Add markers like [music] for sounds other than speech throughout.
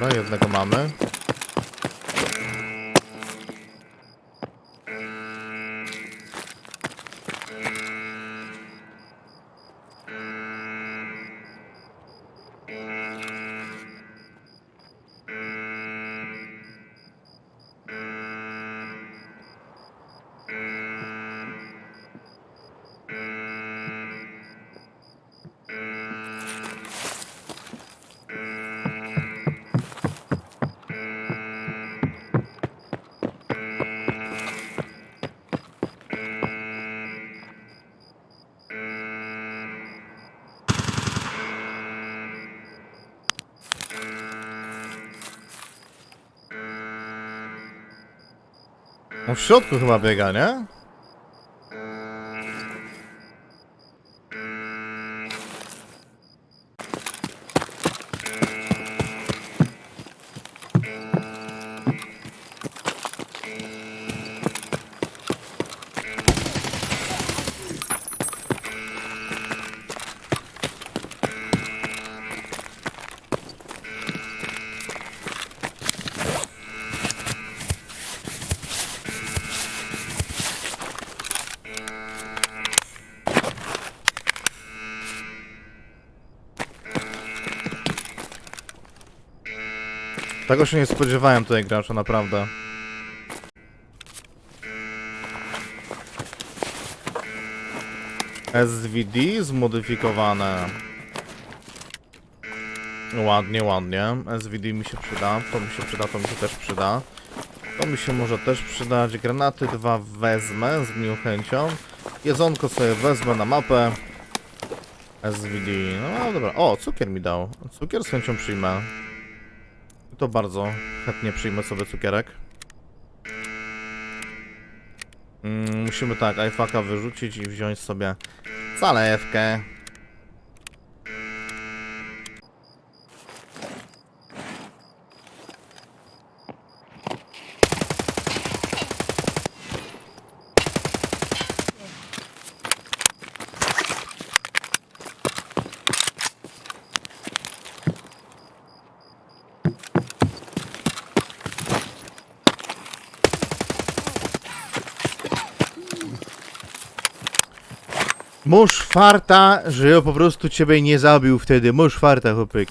Dobra, jednego mamy. On w środku chyba biega, nie? Tego się nie spodziewałem tutaj gracza, naprawdę. SVD zmodyfikowane. Ładnie, ładnie. SVD mi się przyda, to mi się przyda, to mi się też przyda. To mi się może też przydać. Granaty dwa wezmę z miłą chęcią. Jedzonko sobie wezmę na mapę. SVD. No dobra. O, cukier mi dał. Cukier z chęcią przyjmę. To bardzo chętnie przyjmę sobie cukierek. Mm, musimy tak, iFaka wyrzucić i wziąć sobie zalewkę. Mąż farta, że po prostu ciebie nie zabił wtedy. Mąż farta, chłopyk.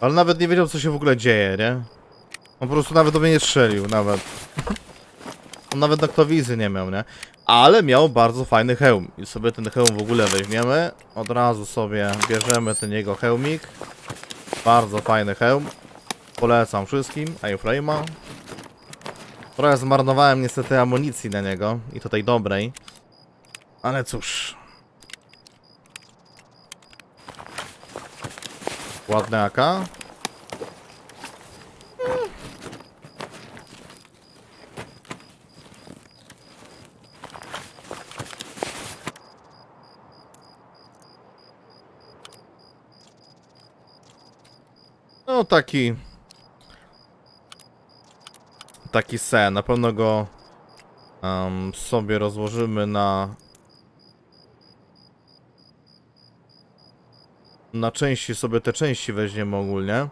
Ale nawet nie wiedział, co się w ogóle dzieje, nie? On po prostu nawet do mnie nie strzelił, nawet. On nawet noktowizy nie miał, nie? Ale miał bardzo fajny hełm. I sobie ten hełm w ogóle weźmiemy. Od razu sobie bierzemy ten jego hełmik. Bardzo fajny hełm. Polecam wszystkim. iFrame'a. Trochę zmarnowałem niestety amunicji na niego i tutaj dobrej. Ale cóż. Ładne AK. No taki taki sen. Na pewno go em, sobie rozłożymy na na części sobie te części weźmiemy ogólnie.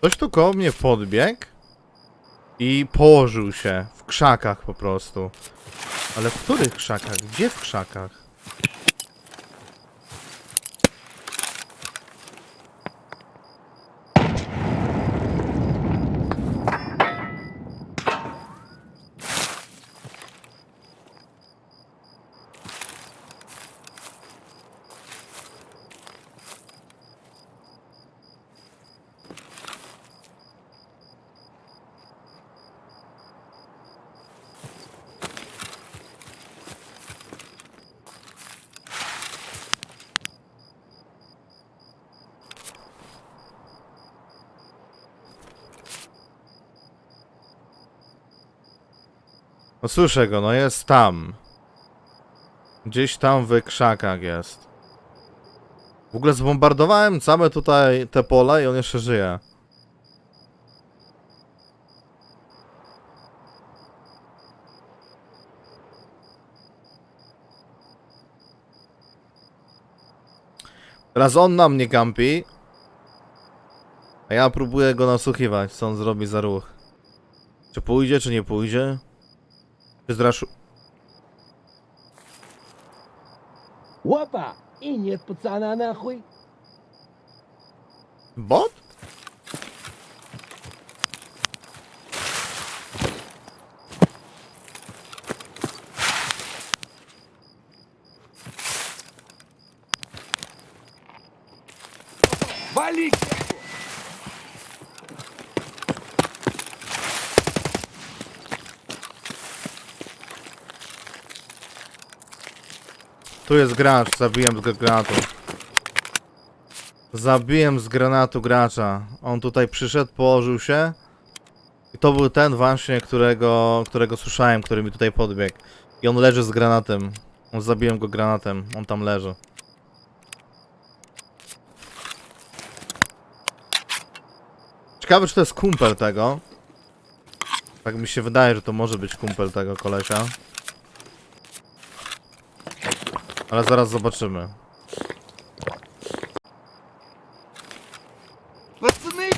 Ktoś tu koło mnie podbiegł i położył się w krzakach po prostu. Ale w których krzakach? Gdzie w krzakach? No słyszę go, no jest tam. Gdzieś tam w krzakach jest. W ogóle zbombardowałem całe tutaj te pola i on jeszcze żyje. Teraz on na mnie kampi. A ja próbuję go nasłuchiwać, co on zrobi za ruch. Czy pójdzie, czy nie pójdzie? Zraszu... Опа! И нет пацана нахуй. Bot? Tu jest gracz, zabiłem z granatu. Zabiłem z granatu gracza. On tutaj przyszedł, położył się. I to był ten właśnie, którego, którego słyszałem, który mi tutaj podbiegł. I on leży z granatem. On zabiłem go granatem. On tam leży. Ciekawe, czy to jest kumpel tego. Tak mi się wydaje, że to może być kumpel tego kolesia. Ale zaraz zobaczymy. Пацаны!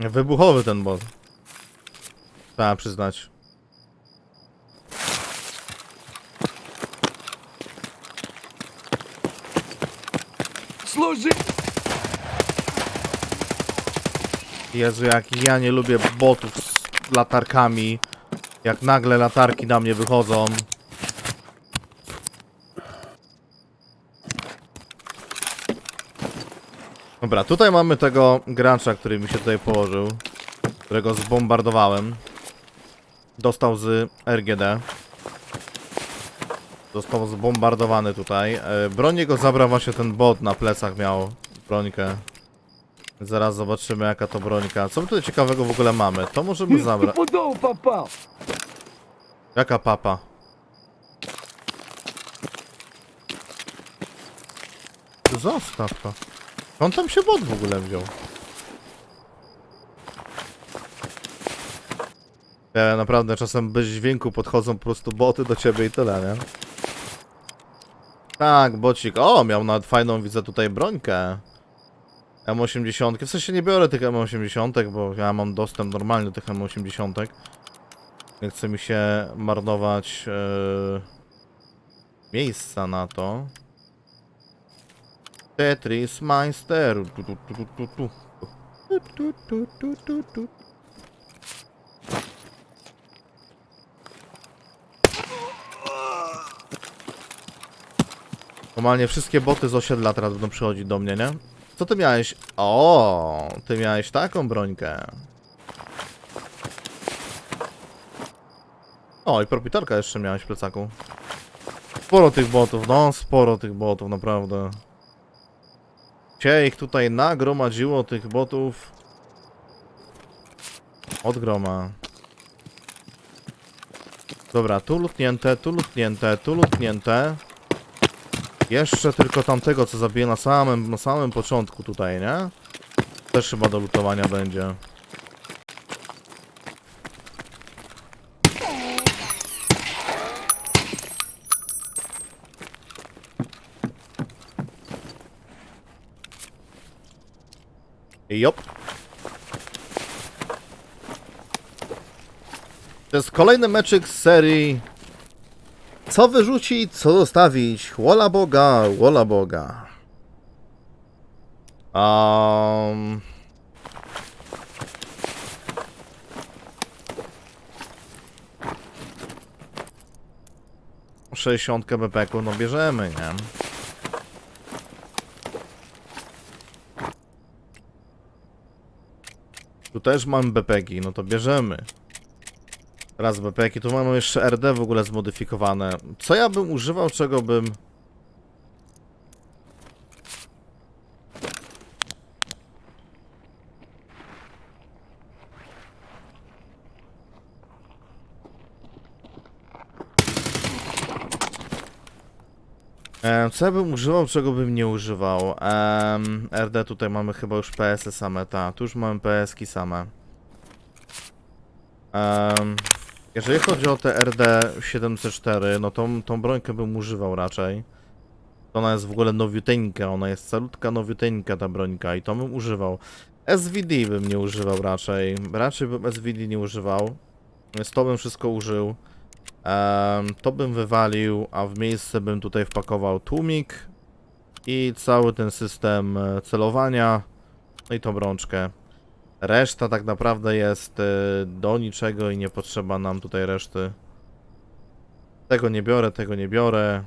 Wybuchowy ten bot. Trzeba przyznać. Служи! Jezu, jak ja nie lubię botów z latarkami. Jak nagle latarki na mnie wychodzą. Dobra, tutaj mamy tego gracza, który mi się tutaj położył. Którego zbombardowałem. Dostał z RGD. Został zbombardowany tutaj. E, Bronię go zabrał właśnie ten bot na plecach miał brońkę. Zaraz zobaczymy jaka to brońka. Co my tutaj ciekawego w ogóle mamy? To możemy zabrać. Jaka papa? Zostaw to. On tam się bot w ogóle wziął. Ja naprawdę czasem bez dźwięku podchodzą po prostu boty do ciebie i tyle, nie? Tak, bocik. O, miał nawet fajną, widzę tutaj brońkę. M80. W sensie nie biorę tych M80, bo ja mam dostęp normalny do tych M80. Nie chce mi się marnować e, miejsca na to. Tetris Meister. Tu, tu, tu, tu, tu. Tu, tu, tu, tu, tu, Normalnie wszystkie boty z osiedla teraz będą przychodzić do mnie, nie? Co ty miałeś? O, ty miałeś taką brońkę. O, i propitorka jeszcze miałeś w plecaku. Sporo tych botów, no, sporo tych botów, naprawdę. Cię ich tutaj nagromadziło, tych botów. Od groma. Dobra, tu lutnięte, tu lutnięte, tu lutnięte. Jeszcze tylko tamtego, co zabiję na samym, na samym początku tutaj, nie? Też chyba do lutowania będzie. Jop. To jest kolejny meczyk z serii co wyrzucić, co zostawić? Wola Boga, wola Boga. Um... 60 BPK, no bierzemy, nie? Tu też mamy BPki, no to bierzemy. Teraz BPki, tu mamy jeszcze RD w ogóle zmodyfikowane. Co ja bym używał, czego bym... Co ja bym używał, czego bym nie używał? Em, RD tutaj mamy chyba już PS-y same, tak, tu już mamy PS-ki same. Em, jeżeli chodzi o te RD704, no tą, tą brońkę bym używał raczej. Ona jest w ogóle nowiuteńka, ona jest salutka nowiuteńka ta brońka i to bym używał. SVD bym nie używał raczej, raczej bym SVD nie używał. Z to bym wszystko użył. To bym wywalił, a w miejsce bym tutaj wpakował tłumik i cały ten system e, celowania, no i tą brączkę. Reszta tak naprawdę jest e, do niczego i nie potrzeba nam tutaj reszty. Tego nie biorę, tego nie biorę.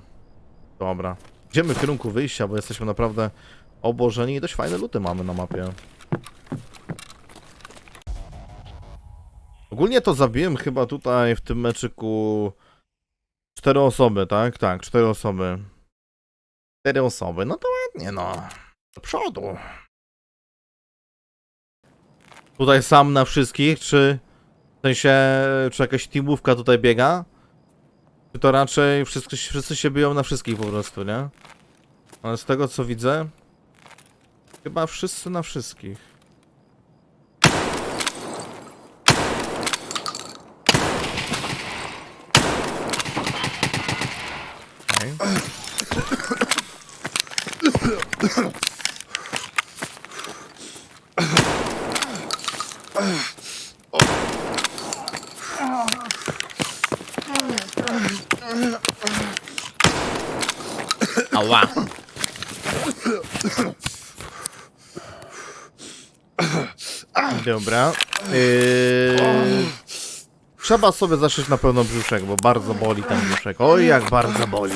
Dobra. Idziemy w kierunku wyjścia, bo jesteśmy naprawdę obożeni i dość fajne luty mamy na mapie. Ogólnie to zabiłem chyba tutaj w tym meczyku cztery osoby, tak? Tak, cztery osoby. Cztery osoby, no to ładnie, no. Do przodu. Tutaj sam na wszystkich, czy w sensie, czy jakaś teamówka tutaj biega? Czy to raczej wszyscy, wszyscy się biją na wszystkich po prostu, nie? Ale z tego co widzę, chyba wszyscy na wszystkich. Okej. Dobra. Yy... Trzeba sobie zaszyć na pełno brzuszek, bo bardzo boli ten brzuszek. Oj, jak bardzo boli.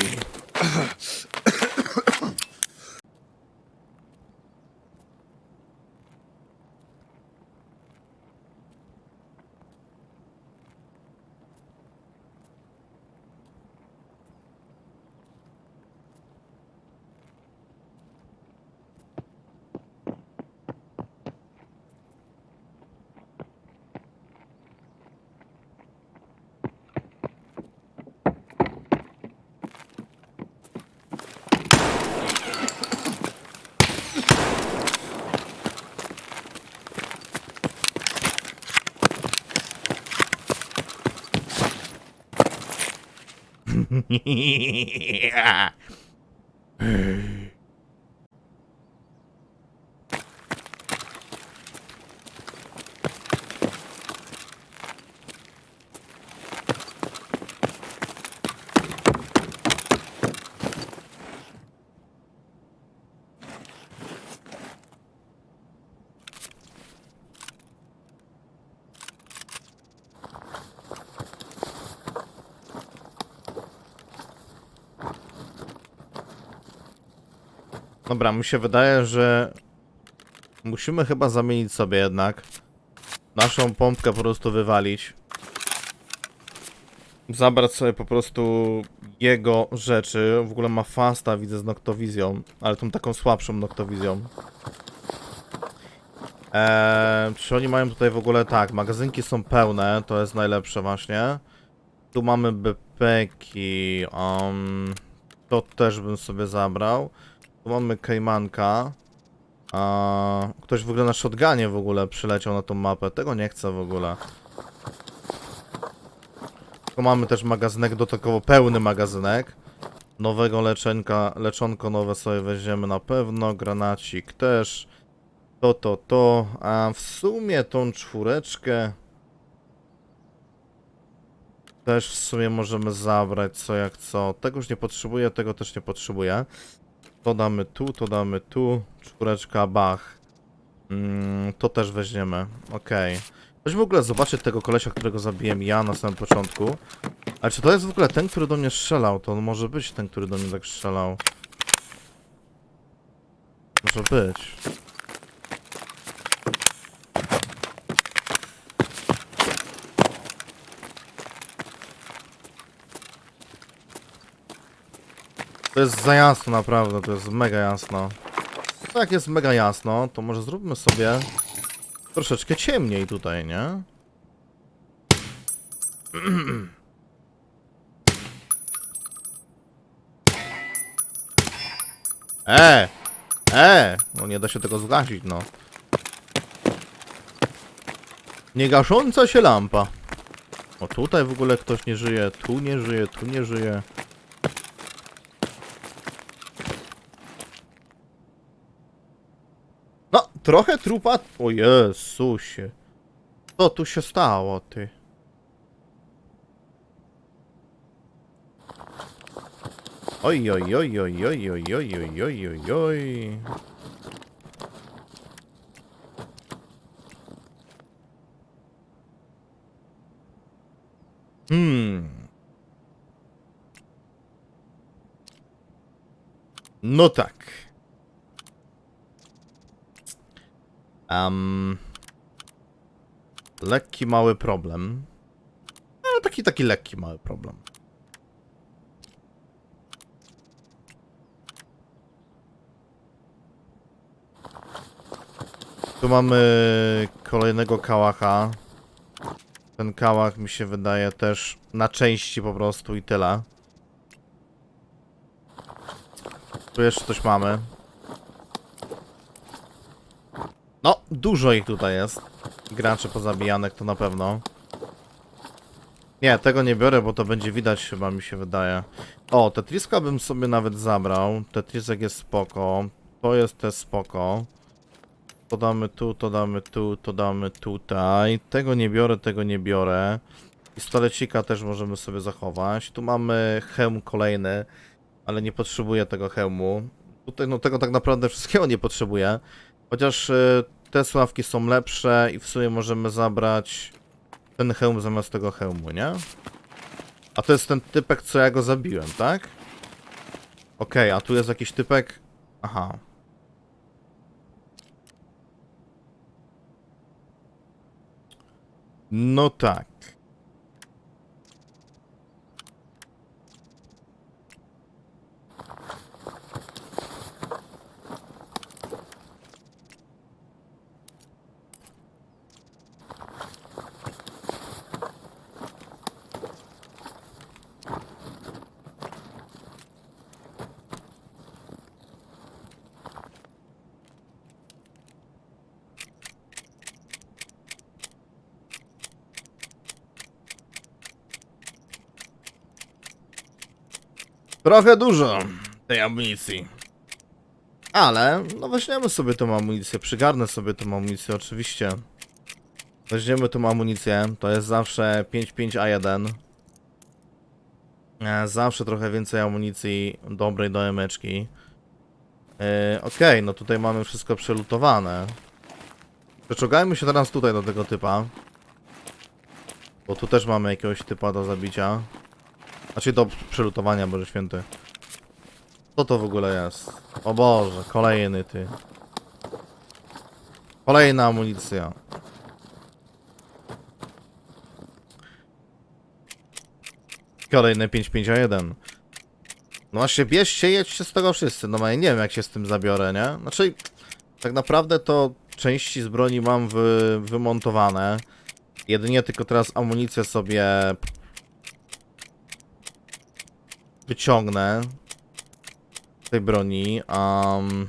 [laughs] いや。へえ。Dobra, mi się wydaje, że musimy chyba zamienić sobie jednak naszą pompkę po prostu wywalić. Zabrać sobie po prostu jego rzeczy. W ogóle ma fasta, widzę z noktowizją, ale tą taką słabszą noktowizją. Eee, czy oni mają tutaj w ogóle tak, magazynki są pełne, to jest najlepsze właśnie. Tu mamy BPki, um, to też bym sobie zabrał. Tu mamy Kajmanka. A ktoś w ogóle na shotgunie w ogóle przyleciał na tą mapę. Tego nie chcę w ogóle. Tu mamy też magazynek dodatkowo pełny magazynek. Nowego leczenka, leczonko nowe sobie weźmiemy na pewno. Granacik też. To, to, to. A w sumie tą czwóreczkę też w sumie możemy zabrać co jak co. Tego już nie potrzebuję, tego też nie potrzebuję. To damy tu, to damy tu. Czwóreczka, bach. Mm, to też weźmiemy. Okej. Ktoś w ogóle zobaczyć tego kolesia, którego zabiłem ja na samym początku. Ale czy to jest w ogóle ten, który do mnie strzelał? To on może być ten, który do mnie tak strzelał. Może być. To jest za jasno naprawdę, to jest mega jasno. To jak jest mega jasno, to może zróbmy sobie troszeczkę ciemniej tutaj, nie? [clears throat] E! E! No nie da się tego zgasić, no. Nie gasząca się lampa. O tutaj w ogóle ktoś nie żyje, tu nie żyje, tu nie żyje. No, trochę trupa... O Jezusie. Co tu się stało, ty? Oj, oj, oj, oj, oj, oj, oj, oj, oj, oj, oj. Hmm. No tak. Um, lekki mały problem. No, taki, taki lekki mały problem. Tu mamy kolejnego kałacha. Ten kałach mi się wydaje też na części po prostu i tyle. Tu jeszcze coś mamy. No, dużo ich tutaj jest. Graczy pozabijanych to na pewno. Nie, tego nie biorę, bo to będzie widać chyba mi się wydaje. O, Tetriska bym sobie nawet zabrał. Tetrisek jest spoko. To jest też spoko. To damy tu, to damy tu, to damy tutaj. Tego nie biorę, tego nie biorę. Pistolecika też możemy sobie zachować. Tu mamy hełm kolejny, ale nie potrzebuję tego hełmu. Tutaj no tego tak naprawdę wszystkiego nie potrzebuję. Chociaż y, te sławki są lepsze i w sumie możemy zabrać ten hełm zamiast tego hełmu, nie? A to jest ten typek, co ja go zabiłem, tak? Okej, a tu jest jakiś typek... Aha. No tak. Trochę dużo tej amunicji. Ale, no weźmiemy sobie tą amunicję, przygarnę sobie tą amunicję oczywiście. Weźmiemy tą amunicję, to jest zawsze 5.5A1. E, Zawsze trochę więcej amunicji dobrej do emeczki. E, Okej, no tutaj mamy wszystko przelutowane. Przeczołgajmy się teraz tutaj do tego typa. Bo tu też mamy jakiegoś typa do zabicia. Znaczy do przelutowania, Boże Święty. Co to w ogóle jest? O Boże, kolejny ty. Kolejna amunicja. Kolejne 551. No właśnie, bierzcie, jedźcie z tego wszyscy. No ja nie wiem, jak się z tym zabiorę, nie? Znaczy, tak naprawdę to części z broni mam wy, wymontowane. Jedynie tylko teraz amunicję sobie wyciągnę tej broni. Um,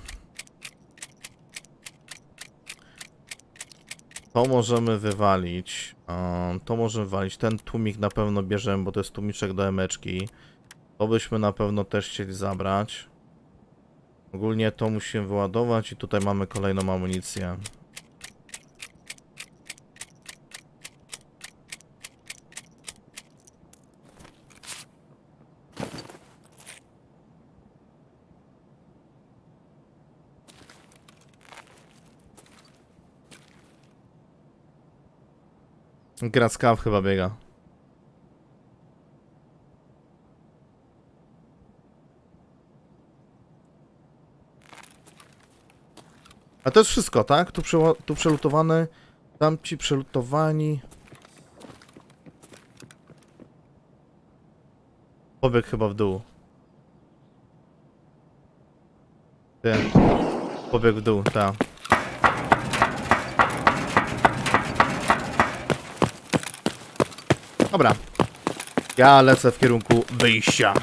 to możemy wywalić. Um, to możemy wywalić. Ten tłumik na pewno bierzemy, bo to jest tłumiczek do emeczki. To byśmy na pewno też chcieli zabrać. Ogólnie to musimy wyładować i tutaj mamy kolejną amunicję. Graskaw chyba biega. A to jest wszystko, tak? Tu, przeła- tu przelutowany, tam ci przelutowani. Pobieg chyba w dół. Ty. Pobieg w dół, tak. Dobra. Ja lecę w kierunku wyjścia.